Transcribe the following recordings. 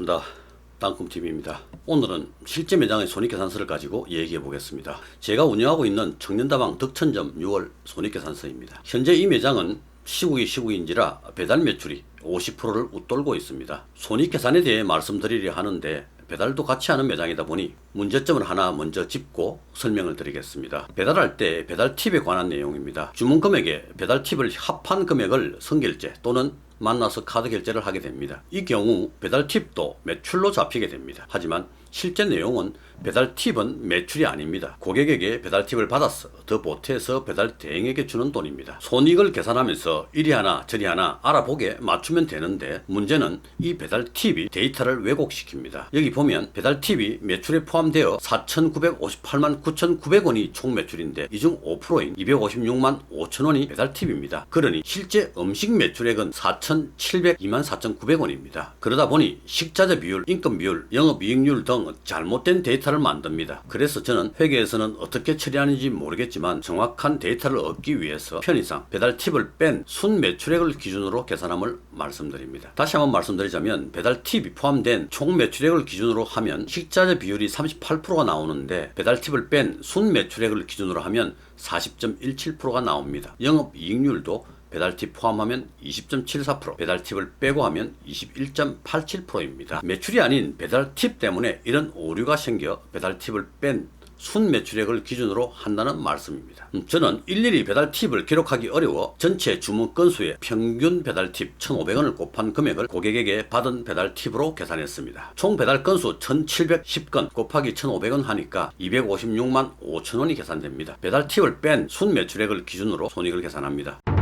반갑습니다. 땅꿈TV입니다. 오늘은 실제 매장의 손익계산서를 가지고 얘기해 보겠습니다. 제가 운영하고 있는 청년다방 덕천점 6월 손익계산서입니다. 현재 이 매장은 시국이 시국인지라 배달 매출이 50%를 웃돌고 있습니다. 손익계산에 대해 말씀드리려 하는데 배달도 같이 하는 매장이다 보니 문제점을 하나 먼저 짚고 설명을 드리겠습니다. 배달할 때 배달 팁에 관한 내용입니다. 주문 금액에 배달 팁을 합한 금액을 선결제 또는 만나서 카드 결제를 하게 됩니다. 이 경우 배달 팁도 매출로 잡히게 됩니다. 하지만 실제 내용은 배달 팁은 매출이 아닙니다. 고객에게 배달 팁을 받아서 더 보태서 배달 대행에게 주는 돈입니다. 손익을 계산하면서 이리 하나 저리 하나 알아보게 맞추면 되는데 문제는 이 배달 팁이 데이터를 왜곡시킵니다. 여기 보면 배달 팁이 매출에 포함되어 4,958만 9,900원이 총 매출인데 이 중 5%인 256만 5천 원이 배달 팁입니다. 그러니 실제 음식 매출액은 4,702만 4,900원입니다. 그러다 보니 식자재 비율, 인건 비율, 영업 이익률 등 잘못된 데이터를 만듭니다. 그래서 저는 회계에서는 어떻게 처리하는지 모르겠지만 정확한 데이터를 얻기 위해서 편의상 배달 팁을 뺀 순 매출액을 기준으로 계산함을 말씀드립니다. 다시 한번 말씀드리자면 배달 팁이 포함된 총 매출액을 기준으로 하면 식자재 비율이 38%가 나오는데 배달 팁을 뺀 순 매출액을 기준으로 하면 40.17%가 나옵니다. 영업 이익률도 배달팁 포함하면 20.74%, 배달팁을 빼고 하면 21.87%입니다. 매출이 아닌 배달팁 때문에 이런 오류가 생겨 배달팁을 뺀 순 매출액을 기준으로 한다는 말씀입니다. 음, 저는 일일이 배달 팁을 기록하기 어려워 전체 주문 건수의 평균 배달 팁 1,500원을 곱한 금액을 고객에게 받은 배달 팁으로 계산했습니다. 총 배달 건수 1,710건 곱하기 1,500원 하니까 256만 5천 원이 계산됩니다. 배달 팁을 뺀 순 매출액을 기준으로 손익을 계산합니다.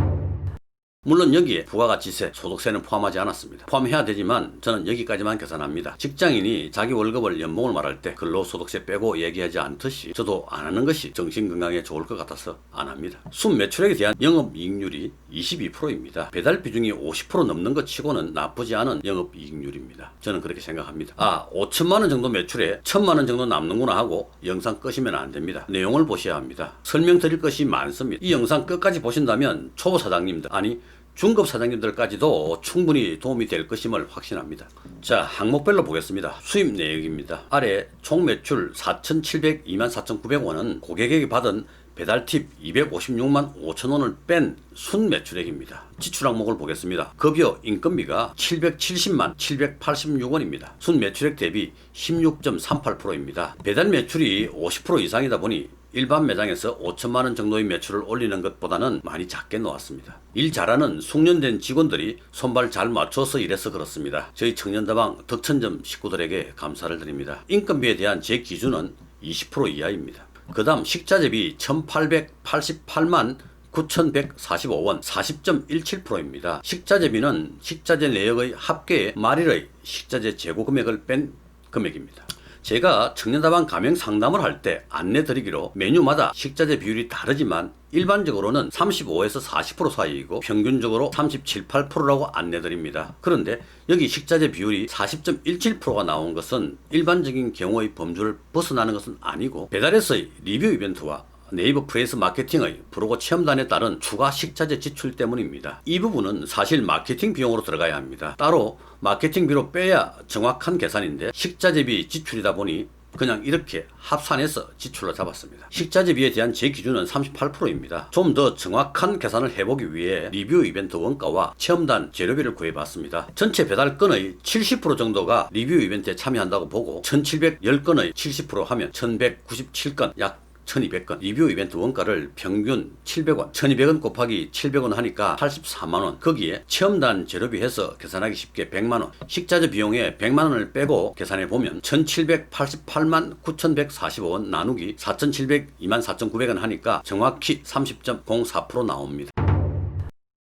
물론 여기에 부가가치세, 소득세는 포함하지 않았습니다. 포함해야 되지만 저는 여기까지만 계산합니다. 직장인이 자기 월급을 연봉을 말할 때 근로소득세 빼고 얘기하지 않듯이 저도 안 하는 것이 정신건강에 좋을 것 같아서 안 합니다. 순 매출액에 대한 영업이익률이 22%입니다. 배달 비중이 50% 넘는 것 치고는 나쁘지 않은 영업이익률입니다. 저는 그렇게 생각합니다. 아, 5천만 원 정도 매출에 1천만 원 정도 남는구나 하고 영상 끄시면 안 됩니다. 내용을 보셔야 합니다. 설명드릴 것이 많습니다. 이 영상 끝까지 보신다면 초보 사장님들 아니 중급 사장님들까지도 충분히 도움이 될 것임을 확신합니다. 자, 항목별로 보겠습니다. 수입 내역입니다. 아래 총 매출 4,702만 4,900원은 고객에게 받은 배달 팁 256만 5천 원을 뺀 순 매출액입니다. 지출 항목을 보겠습니다. 급여 인건비가 770만 786원입니다. 순 매출액 대비 16.38%입니다. 배달 매출이 50% 이상이다 보니 일반 매장에서 5천만 원 정도의 매출을 올리는 것보다는 많이 작게 놓았습니다. 일 잘하는 숙련된 직원들이 손발 잘 맞춰서 일해서 그렇습니다. 저희 청년다방 덕천점 식구들에게 감사를 드립니다. 인건비에 대한 제 기준은 20% 이하입니다. 그 다음 식자재비 1888만 9,145원 40.17%입니다. 식자재비는 식자재 내역의 합계의 말일의 식자재 재고 금액을 뺀 금액입니다. 제가 청년다방 가맹 상담을 할 때 안내 드리기로 메뉴마다 식자재 비율이 다르지만 일반적으로는 35에서 40% 사이이고 평균적으로 37, 8%라고 안내 드립니다. 그런데 여기 식자재 비율이 40.17%가 나온 것은 일반적인 경우의 범주를 벗어나는 것은 아니고 배달에서의 리뷰 이벤트와 네이버 프레스 마케팅의 브로거 체험단에 따른 추가 식자재 지출 때문입니다. 이 부분은 사실 마케팅 비용으로 들어가야 합니다. 따로 마케팅비로 빼야 정확한 계산인데 식자재비 지출이다 보니 그냥 이렇게 합산해서 지출로 잡았습니다. 식자재비에 대한 제 기준은 38%입니다. 좀 더 정확한 계산을 해보기 위해 리뷰 이벤트 원가와 체험단 재료비를 구해봤습니다. 전체 배달 건의 70% 정도가 리뷰 이벤트에 참여한다고 보고 1710건의 70% 하면 1197건 약 1200건 리뷰 이벤트 원가를 평균 700원 1200원 곱하기 700원 하니까 84만원 거기에 체험단 재료비 해서 계산하기 쉽게 100만원 식자재 비용에 100만원을 빼고 계산해보면 1788만 9145원 나누기 4702만 4900원 하니까 정확히 30.04% 나옵니다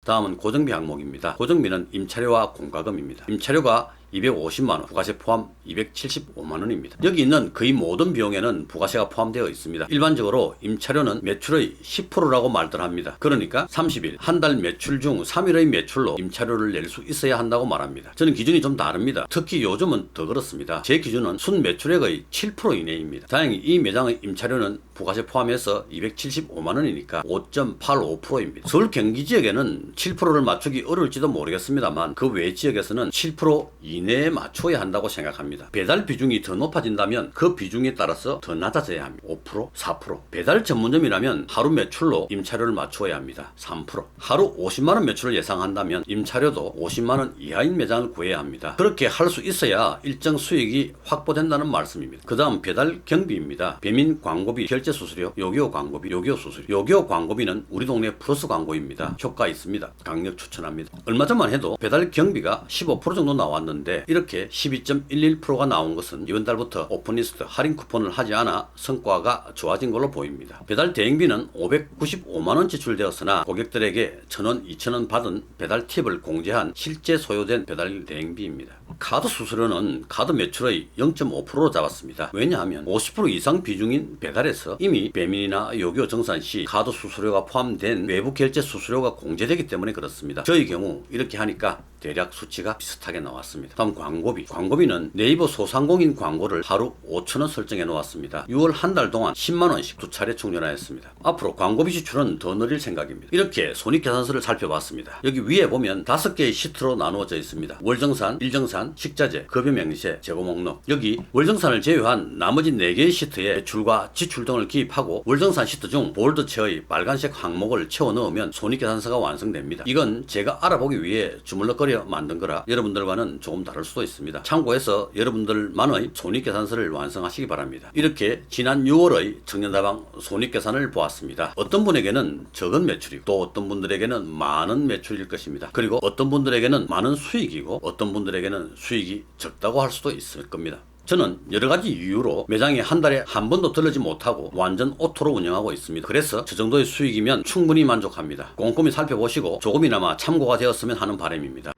다음은 고정비 항목입니다. 고정비는 임차료와 공과금입니다. 임차료가 250만원, 부가세 포함 275만원입니다. 여기 있는 거의 모든 비용에는 부가세가 포함되어 있습니다. 일반적으로 임차료는 매출의 10%라고 말들 합니다. 그러니까 30일, 한 달 매출 중 3일의 매출로 임차료를 낼 수 있어야 한다고 말합니다. 저는 기준이 좀 다릅니다. 특히 요즘은 더 그렇습니다. 제 기준은 순 매출액의 7% 이내입니다. 다행히 이 매장의 임차료는 부가세 포함해서 275만 원이니까 5.85%입니다. 서울 경기 지역에는 7%를 맞추기 어려울지도 모르겠습니다만 그 외 지역에서는 7% 이내에 맞춰야 한다고 생각합니다. 배달 비중이 더 높아진다면 그 비중에 따라서 더 낮아져야 합니다. 5%, 4%. 배달 전문점이라면 하루 매출로 임차료를 맞추어야 합니다. 3%. 하루 50만 원 매출을 예상한다면 임차료도 50만 원 이하인 매장을 구해야 합니다. 그렇게 할 수 있어야 일정 수익이 확보된다는 말씀입니다. 그 다음 배달 경비입니다. 배민 광고비, 결제 수수료, 요기요 광고비, 요기요 수수료. 요기요 광고비는 우리 동네 플러스 광고입니다. 효과 있습니다. 강력 추천합니다. 얼마 전만 해도 배달 경비가 15% 정도 나왔는데 이렇게 12.11%가 나온 것은 이번 달부터 오픈리스트 할인 쿠폰을 하지 않아 성과가 좋아진 걸로 보입니다. 배달 대행비는 595만 원 지출되었으나 고객들에게 1,000원, 2,000원 받은 배달 팁을 공제한 실제 소요된 배달 대행비입니다. 카드 수수료는 카드 매출의 0.5%로 잡았습니다. 왜냐하면 50% 이상 비중인 배달에서 이미 배민이나 요교 정산 시 카드 수수료가 포함된 외부 결제 수수료가 공제되기 때문에 그렇습니다. 저희 경우 이렇게 하니까 대략 수치가 비슷하게 나왔습니다. 다음 광고비. 광고비는 네이버 소상공인 광고를 하루 5천원 설정해 놓았습니다. 6월 한 달 동안 10만원씩 두 차례 충전하였습니다. 앞으로 광고비 지출은 더 늘릴 생각입니다. 이렇게 손익계산서를 살펴봤습니다. 여기 위에 보면 다섯 개의 시트로 나누어져 있습니다. 월정산, 일정산, 식자재, 급여명세, 재고 목록. 여기 월정산을 제외한 나머지 4개의 시트에 매출과 지출 등을 기입하고 월정산 시트 중 볼드체의 빨간색 항목을 채워 넣으면 손익계산서가 완성됩니다. 이건 제가 알아보기 위해 주물럭거려 만든 거라 여러분들과는 조금 다를 수도 있습니다. 참고해서 여러분들만의 손익계산서를 완성하시기 바랍니다. 이렇게 지난 6월의 청년다방 손익계산을 보았습니다. 어떤 분에게는 적은 매출이고 또 어떤 분들에게는 많은 매출일 것입니다. 그리고 어떤 분들에게는 많은 수익이고 어떤 분들에게는 수익이 적다고 할 수도 있을 겁니다. 저는 여러 가지 이유로 매장에 한 달에 한 번도 들르지 못하고 완전 오토로 운영하고 있습니다. 그래서 저 정도의 수익이면 충분히 만족합니다. 꼼꼼히 살펴보시고 조금이나마 참고가 되었으면 하는 바람입니다.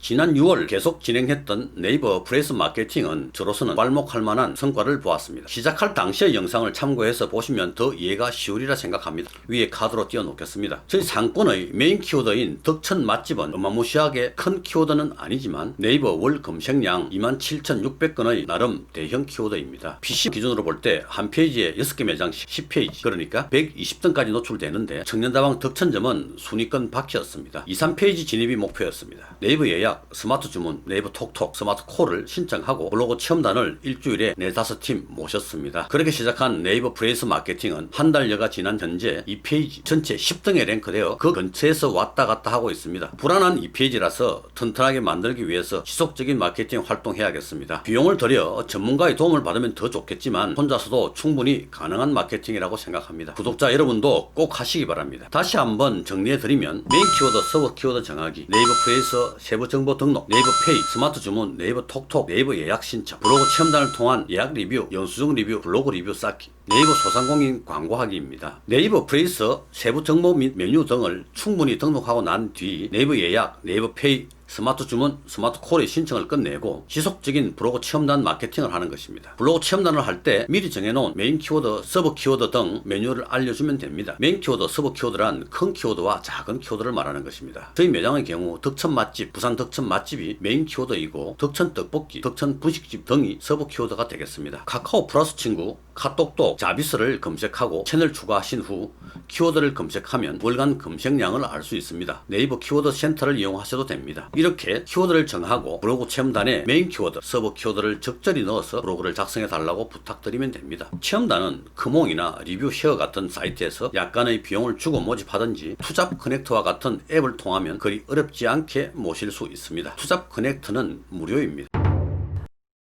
지난 6월 계속 진행했던 네이버 프레스 마케팅은 저로서는 괄목할 만한 성과를 보았습니다. 시작할 당시의 영상을 참고해서 보시면 더 이해가 쉬우리라 생각합니다. 위에 카드로 띄워놓겠습니다. 저희 상권의 메인 키워드인 덕천 맛집은 어마무시하게 큰 키워드는 아니지만 네이버 월 검색량 27,600건의 나름 대형 키워드입니다. PC 기준으로 볼 때 한 페이지에 6개 매장씩 10페이지 그러니까 120등까지 노출되는데 청년다방 덕천점은 순위권 밖이었습니다. 2, 3페이지 진입이 목표였습니다. 네이버 예약, 스마트 주문, 네이버 톡톡, 스마트 콜을 신청하고 블로그 체험단을 일주일에 4, 5팀 모셨습니다. 그렇게 시작한 네이버 프레스 마케팅은 한 달여가 지난 현재 2페이지 전체 10등에 랭크되어 그 근처에서 왔다 갔다 하고 있습니다. 불안한 2페이지라서 튼튼하게 만들기 위해서 지속적인 마케팅 활동해야겠습니다. 비용을 들여 전문가의 도움을 받으면 더 좋겠지만 혼자서도 충분히 가능한 마케팅이라고 생각합니다. 구독자 여러분도 꼭 하시기 바랍니다. 다시 한번 정리해드리면 메인 키워드, 서브 키워드 정하기, 네이버 프레스 세부 정보 등록, 네이버 페이, 스마트 주문, 네이버 톡톡, 네이버 예약 신청, 블로그 체험단을 통한 예약 리뷰, 영수증 리뷰, 블로그 리뷰 쌓기, 네이버 소상공인 광고하기입니다. 네이버 프레이스 세부 정보 및 메뉴 등을 충분히 등록하고 난 뒤 네이버 예약, 네이버 페이, 스마트 주문, 스마트 콜의 신청을 끝내고 지속적인 블로그 체험단 마케팅을 하는 것입니다. 블로그 체험단을 할 때 미리 정해놓은 메인 키워드, 서브 키워드 등 메뉴를 알려주면 됩니다. 메인 키워드, 서브 키워드란 큰 키워드와 작은 키워드를 말하는 것입니다. 저희 매장의 경우 덕천 맛집, 부산 덕천 맛집이 메인 키워드이고 덕천 떡볶이, 덕천 분식집 등이 서브 키워드가 되겠습니다. 카카오 플러스 친구, 카톡톡, 자비스를 검색하고 채널 추가하신 후 키워드를 검색하면 월간 검색량을 알 수 있습니다. 네이버 키워드 센터를 이용하셔도 됩니다. 이렇게 키워드를 정하고 블로그 체험단에 메인 키워드, 서브 키워드를 적절히 넣어서 블로그를 작성해 달라고 부탁드리면 됩니다. 체험단은 크몽이나 리뷰 쉐어 같은 사이트에서 약간의 비용을 주고 모집하든지 투잡 커넥터와 같은 앱을 통하면 그리 어렵지 않게 모실 수 있습니다. 투잡 커넥터는 무료입니다.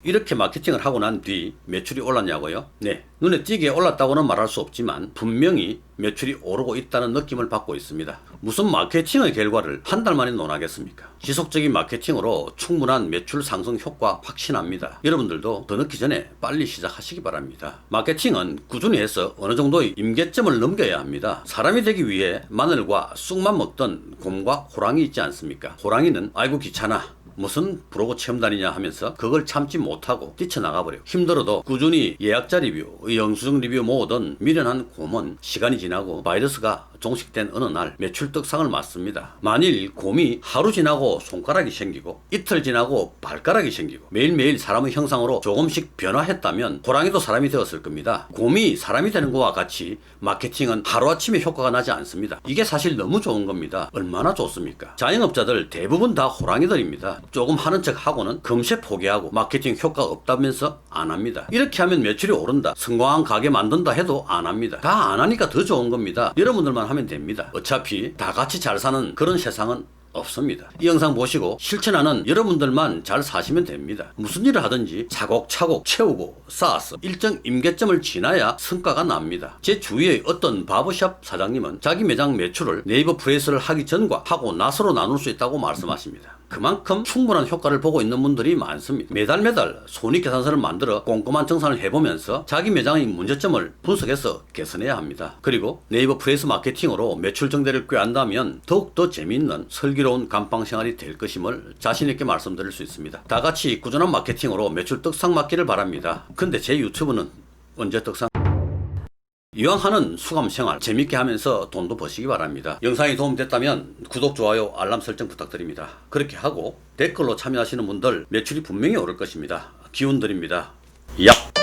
이렇게 마케팅을 하고 난 뒤 매출이 올랐냐고요? 네. 눈에 띄게 올랐다고는 말할 수 없지만 분명히 매출이 오르고 있다는 느낌을 받고 있습니다. 무슨 마케팅의 결과를 한 달 만에 논하겠습니까? 지속적인 마케팅으로 충분한 매출 상승 효과 확신합니다. 여러분들도 더 늦기 전에 빨리 시작하시기 바랍니다. 마케팅은 꾸준히 해서 어느 정도의 임계점을 넘겨야 합니다. 사람이 되기 위해 마늘과 쑥만 먹던 곰과 호랑이 있지 않습니까? 호랑이는 아이고 귀찮아. 무슨 브로그 체험단이냐 하면서 그걸 참지 못하고 뛰쳐나가버려. 힘들어도 꾸준히 예약자 리뷰, 영수증 리뷰 모으던 미련한 곰은 시간이 지나고 바이러스가 종식된 어느 날 매출 떡상을 맞습니다. 만일 곰이 하루 지나고 손가락이 생기고 이틀 지나고 발가락이 생기고 매일매일 사람의 형상으로 조금씩 변화했다면 호랑이도 사람이 되었을 겁니다. 곰이 사람이 되는 것과 같이 마케팅은 하루아침에 효과가 나지 않습니다. 이게 사실 너무 좋은 겁니다. 얼마나 좋습니까? 자영업자들 대부분 다 호랑이들입니다. 조금 하는 척 하고는 금세 포기하고 마케팅 효과 없다면서 안 합니다. 이렇게 하면 매출이 오른다. 성공한 가게 만든다 해도 안 합니다. 다 안 하니까 더 좋은 겁니다. 여러분들만 하면 됩니다. 어차피 다 같이 잘 사는 그런 세상은 없습니다. 이 영상 보시고 실천하는 여러분들만 잘 사시면 됩니다. 무슨 일을 하든지 차곡차곡 채우고 쌓아서 일정 임계점을 지나야 성과가 납니다. 제 주위의 어떤 바버샵 사장님은 자기 매장 매출을 네이버 프레스를 하기 전과 하고 나서로 나눌 수 있다고 말씀하십니다. 그만큼 충분한 효과를 보고 있는 분들이 많습니다. 매달 매달 손익 계산서를 만들어 꼼꼼한 정산을 해보면서 자기 매장의 문제점을 분석해서 개선해야 합니다. 그리고 네이버 프레스 마케팅으로 매출 정대를 꾀한다면 더욱더 재미있는 슬기로운 감방 생활이 될 것임을 자신있게 말씀드릴 수 있습니다. 다 같이 꾸준한 마케팅으로 매출 떡상 맞기를 바랍니다. 근데 제 유튜브는 언제 떡상? 이왕 하는 수감 생활 재밌게 하면서 돈도 버시기 바랍니다. 영상이 도움됐다면 구독, 좋아요, 알람 설정 부탁드립니다. 그렇게 하고 댓글로 참여하시는 분들 매출이 분명히 오를 것입니다. 기운 드립니다. 야!